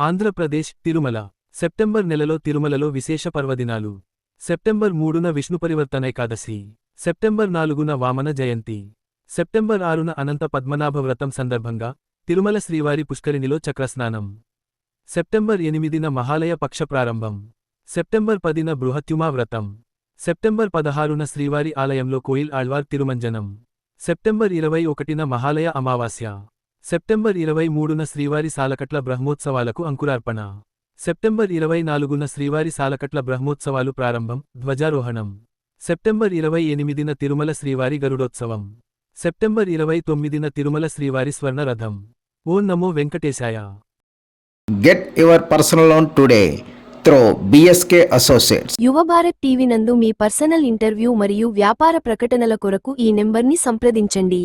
Andhra Pradesh Tirumala. September నెలలో తిరుమలలో విశేష పర్వదినాలు. సెప్టెంబర్ మూడున విష్ణుపరివర్తన ఏకాదశి. సెప్టెంబర్ నాలుగున వామన జయంతి. సెప్టెంబర్ ఆరున అనంత పద్మనాభ వ్రతం సందర్భంగా తిరుమల శ్రీవారి పుష్కరిణిలో చక్రస్నానం. సెప్టెంబర్ ఎనిమిదిన మహాలయ పక్ష ప్రారంభం. సెప్టెంబర్ పదిన బృహత్యుమా వ్రతం. సెప్టెంబర్ పదహారున శ్రీవారి ఆలయంలో కోయిల్ ఆళ్వార్ తిరుమంజనం. సెప్టెంబర్ ఇరవై ఒకటిన మహాలయ అమావాస్య. సెప్టెంబర్ ఇరవై మూడున శ్రీవారి సాలకట్ల బ్రహ్మోత్సవాలకు అంకురార్పణ. సెప్టెంబర్ ఇరవై నాలుగున శ్రీవారి సాలకట్ల బ్రహ్మోత్సవాలు ప్రారంభం ధ్వజారోహణం. సెప్టెంబర్ ఇరవై ఎనిమిదిన తిరుమల శ్రీవారి గరుడోత్సవం. సెప్టెంబర్ ఇరవై తొమ్మిదిన తిరుమల శ్రీవారి స్వర్ణ రథం ఓం నమో వెంకటేశాయ. Get your personal loan today through BSK Associates. యువ భారత్ టీవీ నందు మీ పర్సనల్ ఇంటర్వ్యూ మరియు వ్యాపార ప్రకటనల కొరకు ఈ నెంబర్ని సంప్రదించండి.